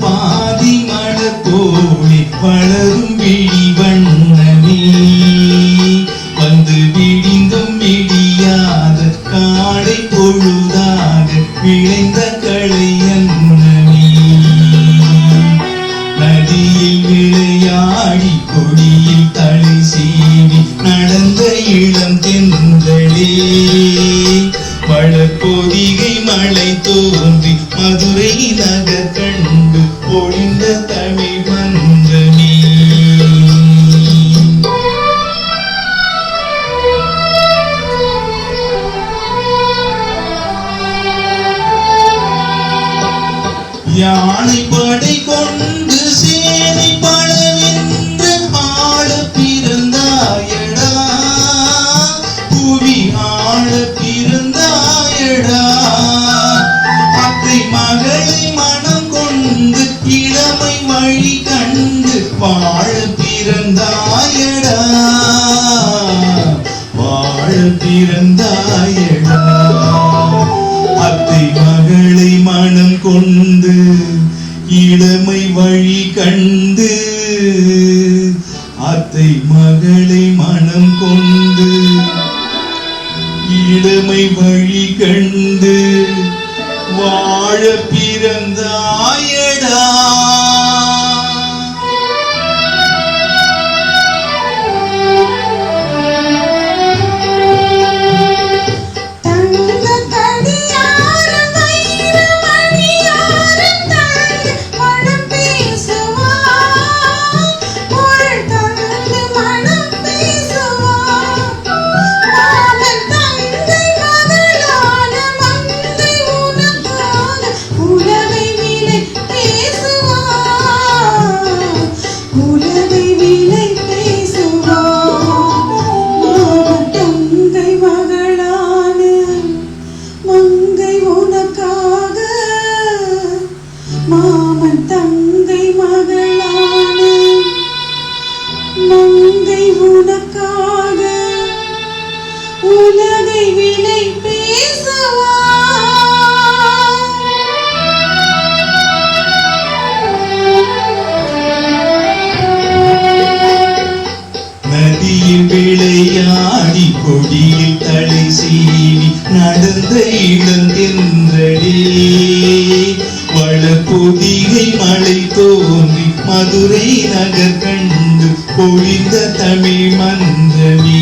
பாதி மலத்தோழி வளரும் விழி வண்ணமே வந்து விடிந்தும் விடியாத காலை பொழுதாக விளைந்த களையன்னமே நதியில் விளையாடி கொடியில் தலை சீவி நடந்த இளம் தென்றலே. பொழிந்த தமிழ் மன்றமே யானை படை கொண்டு சேனை பழவென்று ஆள பிறந்தாயடா. புவி ஆள பிறந்தாயடா. அத்தை மகளை மனம் கொண்டு இளமை மழி கண்டு வாழ பிறந்தாயடா. வாழ பிறந்தாயடா. அத்தை மகளை மனம் கொண்டு இளமை வழி கண்டு அத்தை மகளை மனம் கொண்டு இளமை வழி கண்டு வாழ பிறந்த Mergulhe சீவி நடந்த இளந்தென்றடே வளப்பொதிகை மழை தோன்றி மதுரை நகர் கண்டு பொழிந்த தமிழ் மன்றமே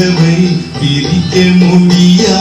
உறவை பிரிக்க முடியாதடா